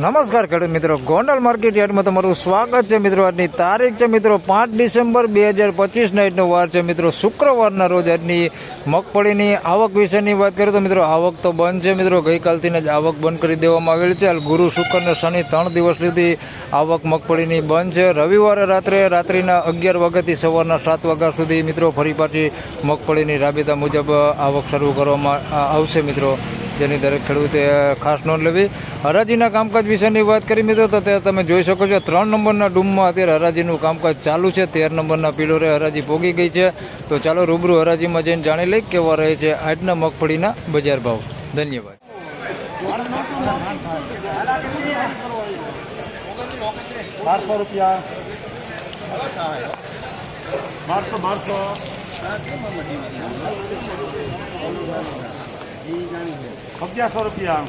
નમસ્કાર ખેડૂત મિત્રો. ગોંડલ માર્કેટ યાર્ડમાં તમારું સ્વાગત છે મિત્રો. આજની તારીખ છે મિત્રો પાંચ ડિસેમ્બર બે હજાર પચીસ નાઇટનો વાર છે મિત્રો. શુક્રવારના રોજ આજની મગફળીની આવક વિશેની વાત કરીએ તો મિત્રો આવક તો બંધ છે મિત્રો. ગઈકાલથી જ આવક બંધ કરી દેવામાં આવેલી છે. ગુરુ શુક્ર અને શનિ ત્રણ દિવસ સુધી આવક મગફળીની બંધ છે. રવિવારે રાત્રે રાત્રિના અગિયાર વાગ્યાથી સવારના સાત વાગ્યા સુધી મિત્રો ફરી પાછી મગફળીની રાબેતા મુજબ આવક શરૂ કરવામાં આવશે મિત્રો. જેની દરેક ખેડૂતે ખાસ નોંધ લેવી. હરાજીના કામકાજ વિશેની વાત કરી મિત્રો, તો તે તમે જોઈ શકો છો, ત્રણ નંબરના ડૂમમાં અત્યારે હરાજીનું કામકાજ ચાલુ છે. તેર નંબરના પિલોરે હરાજી પોગી ગઈ છે. તો ચાલો રૂબરૂ હરાજીમાં જઈને જાણી લઈ કેવા રહે છે આજના મગફળીના બજાર ભાવ. ધન્યવાદ. બારસો રૂપિયા. બારસો બારસો. અગિયારસો રૂપિયા.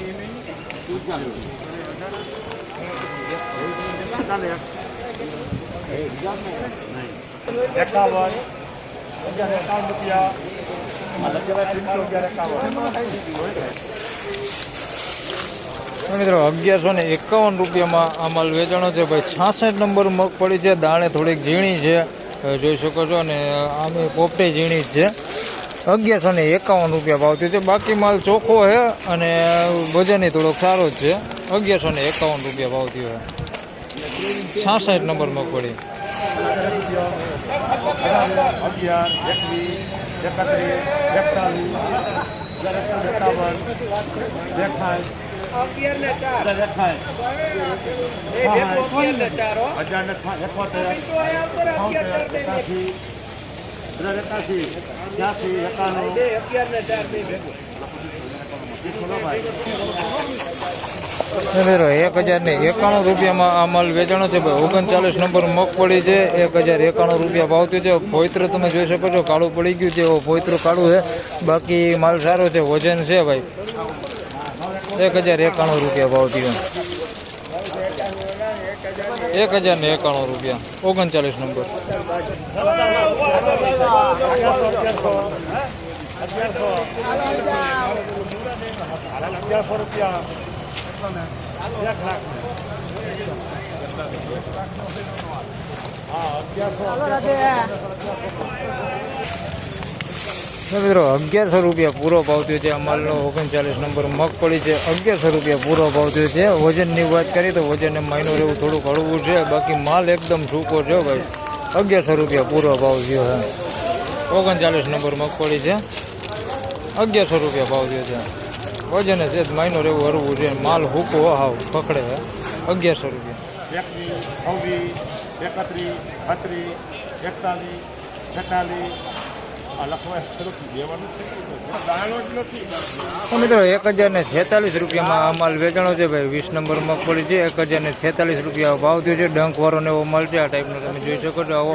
મિત્રો, અગિયારસો ને એકાવન રૂપિયામાં આ માલ વેચાણો છે. ભાઈ, છાસઠ નંબર મગફળી છે. દાણે થોડીક ઝીણી છે. જોઈ શકો છો. અને આમે પોપટે ઝીણી છે. અગિયારસો ને એકાવન રૂપિયા ભાવ થયો છે. બાકી માલ ચોખ્ખો છે અને વજન થોડોક સારો જ છે. અગિયારસો ને એકાવન રૂપિયા ભાવ થયો છે. છાસઠ નંબર મગફળી હજાર ને હજાર એકાસી છ્યાસી એકાણું એક હજાર ને એકાણું રૂપિયામાં આ માલ વેચાણો છે. ઓગણચાલીસ નંબર મગફળી છે, એક હજાર એકાણું રૂપિયા ભાવતું છે. પોઈત્ર તમે જોઈ શકો છો, કાળું પડી ગયું છે પોઈત્ર કાળું છે. બાકી માલ સારો છે, વજન છે, ભાઈ. એક હજાર એકાણું રૂપિયા ભાવતી એક હજાર ને એકાણું રૂપિયા. ઓગણચાલીસ નંબર. અગિયારસો રૂપિયા એક લાખ હા અગિયારસો મિત્રો, અગિયારસો રૂપિયા પૂરો ભાવ થયો છે. આ માલનો ઓગણચાલીસ નંબર મગફળી છે. અગિયારસો રૂપિયા પૂરો ભાવ થયો છે. વજનની વાત કરીએ તો વજન માઇનો રહેવું થોડુંક હળવું છે. બાકી માલ એકદમ સૂકો છે ભાઈ. અગિયારસો રૂપિયા પૂરો ભાવ થયો છે. ઓગણચાલીસ નંબર મગફળી છે. અગિયારસો રૂપિયા ભાવ થયો છે. વજન છે માઇનો રહેવું હળવું છે. માલ હૂકો હાવ પકડે છે અગિયારસો રૂપિયા. એકત્રીસ એકતાલીસ, છેતાલીસ મિત્રો, એક હજાર ને છેતાલીસ રૂપિયામાં આ માલ વેચાણો છે ભાઈ. વીસ નંબર મગફળી છે, એક હજાર ને છેતાલીસ રૂપિયા ભાવ થયો છે. ડંક વાળો ને એવો માલ છે, આ ટાઈપનો તમે જોઈ શકો છો. આવો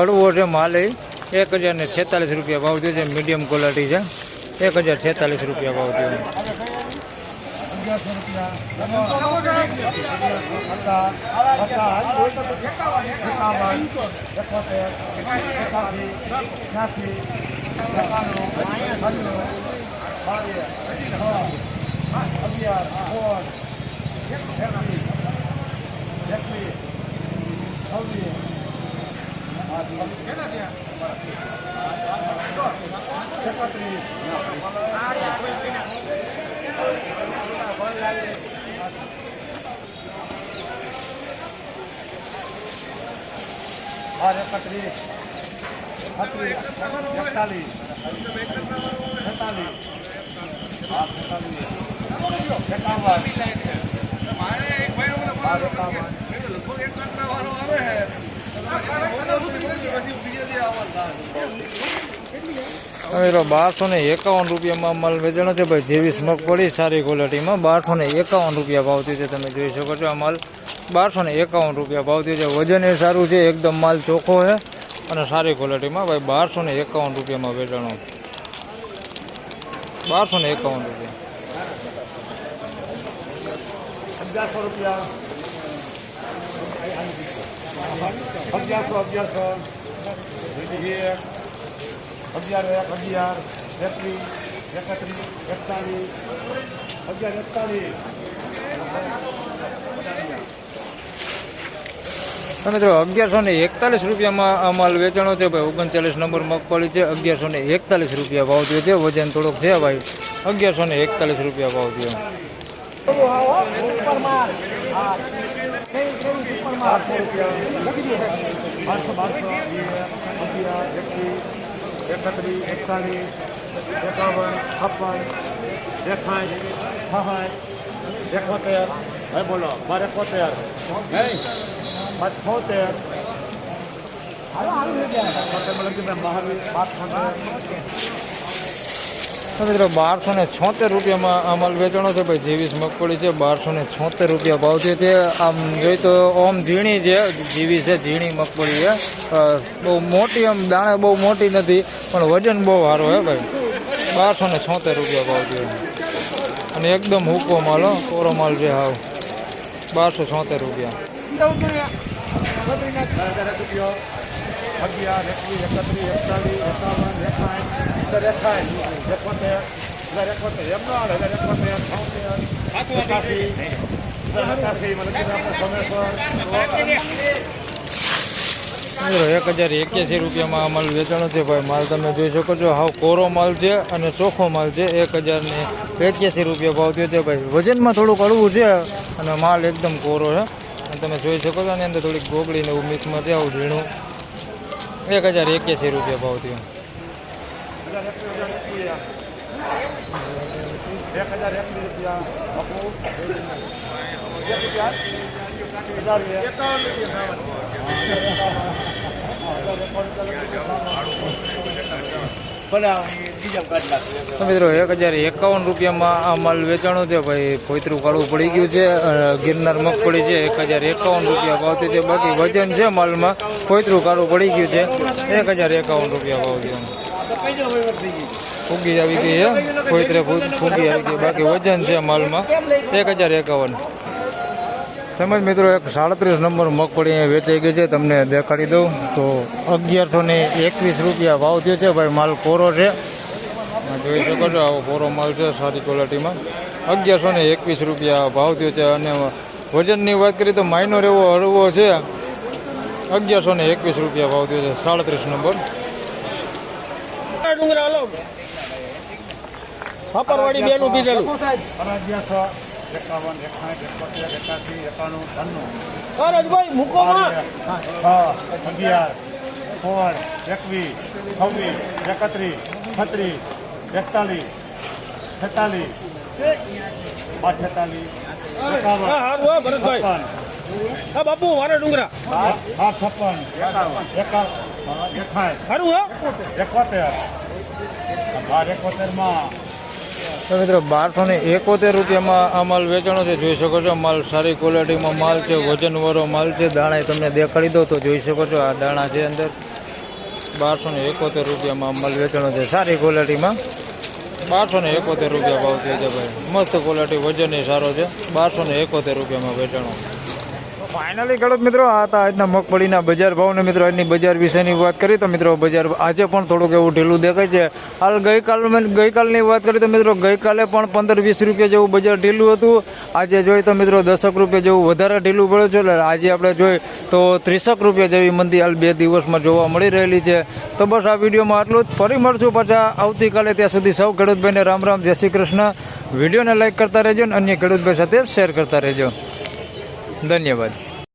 હળવો છે માલ એ. એક હજાર ને છેતાલીસ રૂપિયા ભાવ થયો છે મીડિયમ ક્વોલિટી છે. એક હજાર છેતાલીસ રૂપિયા ભાવ થયો અગિયારસો રૂપિયા એકોતેર એકાસી છ્યાસી એકાણું છન્નું બાવીસ અગિયાર સોળ એકવીસ એકવીસ છવ્વીસ એકત્રીસ બાર એકત્રીસ છત્રીસ એકતાલીસ છેતાલીસ હા છેતાલીસ એકાવન બાર એકાવન મિત્રો બારસો ને એકાવન રૂપિયામાં માલ વેચાણો છે. ભાઈ, જેવી સ્મક પડી, સારી ક્વોલિટીમાં બારસો ને એકાવન રૂપિયા ભાવતી છે. તમે જોઈ શકો છો આ માલ બારસો ને એકાવન રૂપિયા ભાવતી છે. વજન એ સારું છે, એકદમ માલ ચોખ્ખો છે અને સારી ક્વોલિટીમાં ભાઈ, બારસો ને એકાવન રૂપિયામાં વેચાણો. બારસો ને એકાવન રૂપિયા. અગિયારસો અગિયારસો અગિયાર એક અગિયાર એકવીસ એકત્રીસ એકતાલીસ અગિયાર એકતાલીસ. તો જો અગિયારસો ને એકતાલીસ રૂપિયામાં આ માલ વેચાણો છે ભાઈ ઓગણચાલીસ નંબર મગફળી છે અગિયારસો ને એકતાલીસ રૂપિયા ભાવ થયો છે વજન થોડોક છે ભાઈ અગિયારસો ને એકતાલીસ રૂપિયા ભાવ થયો. બારસો બારસો અગિયાર એકવીસ એકત્રીસ એકતાલીસ એકાવન છપ્પન એકાઠ છાસઠ એકોતેર હવે બોલો બાર એકોતેર પાંચ છોતેર મહાવીર પાંચ તો મિત્રો બારસો ને છોતેર રૂપિયામાં અમલ માલ વેચાણો છે ભાઈ. જીવીસ મગફળી છે, બારસો ને છોતેર રૂપિયા ભાવ છે. છે આમ જોઈ તો ઓમ ઝીણી છે, જીવી છે ઝીણી મગફળી છે બહુ મોટી આમ દાણે બહુ મોટી નથી, પણ વજન બહુ સારું હે ભાઈ. બારસો ને છોતેર રૂપિયા ભાવ છે. અને એકદમ હુકો માલ, હો. કોરો માલ છે હાવ. બારસો છોતેર રૂપિયો. અગિયાર એકવીસ એકત્રીસ એકતાલીસ એકાવન એકાઠ હજાર એકાઠ એકોતેર હજાર એકોતેર એમનો હજાર એકોતેર છોતેર એકાસી એક હજાર એક્યાસી રૂપિયામાં માલ વેચાણો છે ભાઈ. માલ તમે જોઈ શકો છો, હાવ કોરો માલ છે અને ચોખ્ખો માલ છે. એક હજાર ને એક્યાસી રૂપિયા ભાવ થયો છે ભાઈ. વજનમાં થોડુંક કડવું છે અને માલ એકદમ કોરો છે. અને તમે જોઈ શકો છો, આની અંદર થોડીક ગોગળી ને એવું મિક્સમાં છે, આવું ઝીણું. એક હજાર એક્યાસી રૂપિયા ભાવ થયો એક હજાર એકવીસ રૂપિયા બાપુ એક રૂપિયા હજાર તો એક હજાર એકાવન રૂપિયામાં આ માલ વેચાણો છે, ભાઈ પોતરું કાળું પડી ગયું છે ગિરનાર મગફળી છે, એક હજાર એકાવન રૂપિયા ભાવતી છે, બાકી વજન છે માલમાં પોતરું કાળું પડી ગયું છે, એક હજાર એકાવન રૂપિયા ભાવ થયો ફૂગી આવી ગઈ છે પોતરે ફૂગી આવી ગઈ, બાકી વજન છે માલમાં, એક હજાર એકાવન. તેમજ મિત્રો એક સાડત્રીસ નંબર મગફળી અહીંયા વેચાઈ ગઈ છે. તમને દેખાડી દઉં તો અગિયારસો ને એકવીસ રૂપિયા ભાવ થયો છે. ભાઈ, માલ કોરો છે. જોઈ શકો છો, આવો કોરો માલ છે, સારી ક્વોલિટીમાં. અગિયારસો ને એકવીસ રૂપિયા ભાવ થયો છે. અને વજનની વાત કરીએ તો માઇનોર એવો હળવો છે. અગિયારસો ને એકવીસ રૂપિયા ભાવ થયો છે, સાડત્રીસ નંબર. ફાપરવાડી બેનું પીધેલું એકાવન એકાઠ એકોતેર એકાસી એકાણું છન્નું. ભાઈ મૂકો છ અગિયાર સોળ એકવીસ છવ્વીસ એકત્રીસ છત્રીસ એકતાલીસ છેતાલીસ. છેતાલીસ. એકાવન હારું હો બાપુ વારે ડુંગરા. હા છપ્પન. એકાવન. એકાઠ એકોતેર. એકોતેર એકોતેરમાં. તો મિત્રો, બારસો ને એકોતેર રૂપિયામાં આ માલ વેચાણો છે. જોઈ શકો છો, માલ સારી ક્વોલિટીમાં માલ છે, વજનવાળો માલ છે. દાણા તમને દેખાડી દો તો જોઈ શકો છો, આ દાણા છે અંદર. બારસો ને એકોતેર રૂપિયામાં માલ વેચાણો છે. સારી ક્વોલિટીમાં બારસો ને એકોતેર રૂપિયા ભાવ છે ભાઈ મસ્ત ક્વોલિટી વજન સારો છે. બારસો ને એકોતેર રૂપિયામાં વેચાણો. ફાઇનલી ખેડૂત મિત્રો, આ હતા આજના મગફળીના બજાર ભાવને મિત્રો, આજની બજાર વિશેની વાત કરી તો મિત્રો, બજાર આજે પણ થોડુંક એવું ઢીલું દેખાય છે. હાલ ગઈકાલ ગઈકાલની વાત કરી તો મિત્રો, ગઈકાલે પણ પંદર વીસ રૂપિયા જેવું બજાર ઢીલું હતું. આજે જોઈએ તો મિત્રો, દસક રૂપિયા જેવું વધારે ઢીલું પડ્યું છે, એટલે આજે આપણે જોઈએ તો ત્રીસક રૂપિયા જેવી મંદી હાલ બે દિવસમાં જોવા મળી રહેલી છે. તો બસ આ વિડીયોમાં આટલું જ. ફરી મળશું પાછા આવતીકાલે. ત્યાં સુધી સૌ ખેડૂતભાઈને રામ રામ, જય શ્રી કૃષ્ણ. વિડીયોને લાઈક કરતા રહેજો અને અન્ય ખેડૂતભાઈ સાથે શેર કરતા રહેજો. ધન્યવાદ.